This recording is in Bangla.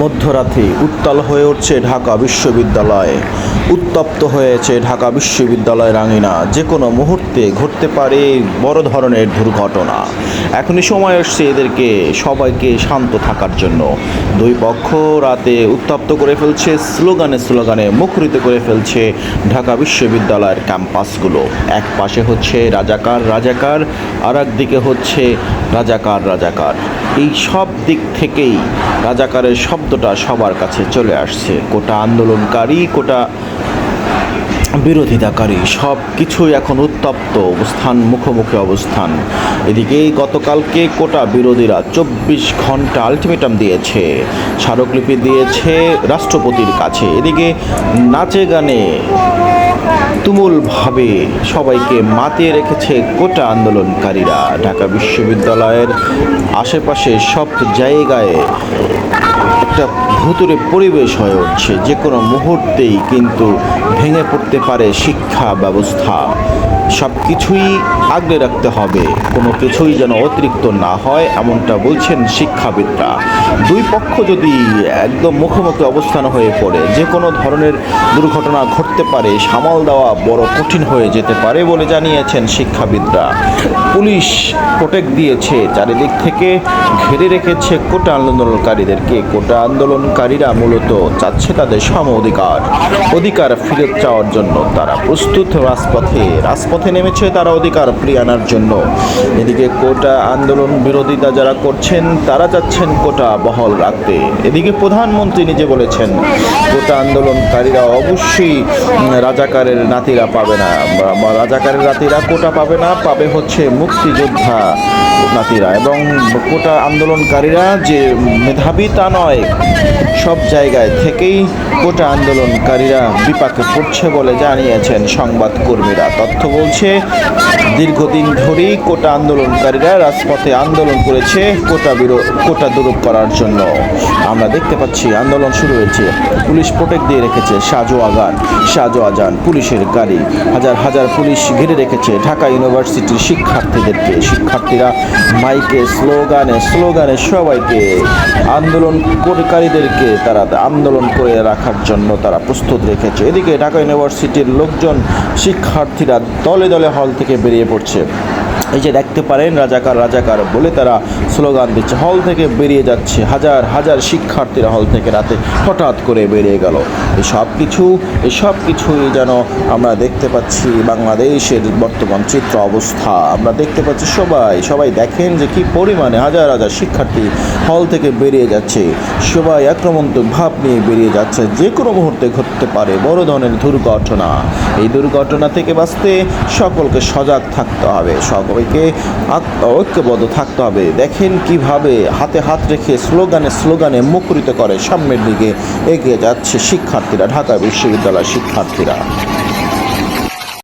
মধ্যরাতে উত্তাল হয়ে উঠছে ঢাকা বিশ্ববিদ্যালয়। উত্তপ্ত হয়েছে ঢাকা বিশ্ববিদ্যালয় রাঙিনা। যে কোনো মুহূর্তে ঘটতে পারে বড় ধরনের দুর্ঘটনা। এখনই সময় এসছে এদেরকে, সবাইকে শান্ত থাকার জন্য। দুই পক্ষ রাতে উত্তপ্ত করে ফেলছে, স্লোগানে স্লোগানে মুখরিত করে ফেলছে ঢাকা বিশ্ববিদ্যালয়ের ক্যাম্পাসগুলো। এক পাশে হচ্ছে রাজাকার রাজাকার আর দিকে হচ্ছে রাজাকার রাজাকার। এই সব দিক থেকেই রাজাকারের শব্দটা সবার কাছে চলে আসছে। কোটা আন্দোলনকারী, কোটা বিরোধিতাকারী, সব কিছুই এখন উত্তপ্ত অবস্থান, মুখোমুখি অবস্থান। এদিকে গতকালকে কোটা বিরোধীরা চব্বিশ ঘণ্টা আলটিমেটাম দিয়েছে। স্মারকলিপি দিয়েছে রাষ্ট্রপতির কাছে। এদিকে নাচে গানে তুমুলভাবে সবাইকে মাতিয়ে রেখেছে কোটা আন্দোলনকারীরা। ঢাকা বিশ্ববিদ্যালয়ের আশেপাশে সব জায়গায় একটা ভুতুরে পরিবেশ হয়ে উঠছে। যে কোনো মুহূর্তেই কিন্তু ভেঙে পড়তে পারে শিক্ষা ব্যবস্থা। সব কিছুই আগলে রাখতে হবে। কোনো কিছুই যেন অতিরিক্ত না হয়, এমনটা বলছেন শিক্ষাবিদরা। দুই পক্ষ যদি একদম মুখোমুখি অবস্থান হয়ে পড়ে, যে কোনো ধরনের দুর্ঘটনা ঘটতে পারে, সামাল দেওয়া বড় কঠিন হয়ে যেতে পারে বলে জানিয়েছেন শিক্ষাবিদরা। পুলিশ প্রোটেক্ট দিয়েছে, চারিদিক থেকে ঘিরে রেখেছে কোটা আন্দোলনকারীদেরকে। কোটা আন্দোলনকারীরা মূলত চাচ্ছে তাদের সম অধিকার অধিকার ফিরত চাওয়ার জন্য। তারা প্রস্তুত রাজপথে রাজপথে নেমেছে তারা অধিকার ফিরিয়ে আনার জন্য। এদিকে কোটা আন্দোলন বিরোধিতা যারা করছেন, তারা চাচ্ছেন কোটা বহল রাখতে। এদিকে প্রধানমন্ত্রী নিজে বলেছেন, কোটা আন্দোলনকারীরা অবশ্যই রাজাকারের নাতিরা পাবে না রাজাকারের নাতিরা কোটা পাবে না, পাবে হচ্ছে মুক্তিযোদ্ধা নাতিরা। এবং কোটা আন্দোলনকারীরা যে মেধাবী তা নয় সব জায়গায় থেকেই কোটা আন্দোলনকারীরা বিপাকে পড়ছে বলে জানিয়েছেন সংবাদকর্মীরা। তথ্য বলছে, দীর্ঘদিন ধরেই কোটা আন্দোলনকারীরা রাজপথে আন্দোলন করেছে কোটা বিরো, কোটা দূর করার জন্য। আমরা দেখতে পাচ্ছি, আন্দোলন শুরু হয়েছে। পুলিশ প্রোটেক্ট দিয়ে রেখেছে সাজো আগান, সাজো আজান, পুলিশের গাড়ি। হাজার হাজার পুলিশ ঘিরে রেখেছে ঢাকা ইউনিভার্সিটির শিক্ষার্থীদেরকে। শিক্ষার্থীরা মাইকে স্লোগানে স্লোগানে সবাইকে আন্দোলনকারীদেরকে তারা আন্দোলন করে রাখার জন্য তারা প্রস্তুত রেখেছে। এদিকে ঢাকা ইউনিভার্সিটির লোকজন শিক্ষার্থীরা দলে দলে হল থেকে বেরিয়ে পড়ছে। এই যে দেখতে পারেন, রাজাকার রাজাকার বলে তারা স্লোগান দিচ্ছে। হল থেকে বেরিয়ে যাচ্ছে হাজার হাজার শিক্ষার্থীরা হল থেকে রাতে হঠাৎ করে বেরিয়ে গেল। এই সব কিছু এই সব কিছুই যেন আমরা দেখতে পাচ্ছি বাংলাদেশের বর্তমান চিত্র অবস্থা। আমরা দেখতে পাচ্ছি সবাই সবাই দেখেন যে কি পরিমাণে হাজার হাজার শিক্ষার্থী হল থেকে বেরিয়ে যাচ্ছে। সবাই আক্রমণাত্মক ভাব নিয়ে বেরিয়ে যাচ্ছে। যে কোনো মুহূর্তে ঘটতে পারে বড় ধরনের দুর্ঘটনা। এই দুর্ঘটনা থেকে বাঁচতে সকলকে সজাগ থাকতে হবে। সকলকে আক- ঐক্যবদ্ধ থাকতে হবে। দেখেন কীভাবে হাতে হাত রেখে স্লোগানে স্লোগানে মুখরিত করে সামনের দিকে এগিয়ে যাচ্ছে শিক্ষার্থীরা, ঢাকা বিশ্ববিদ্যালয়ের শিক্ষার্থীরা।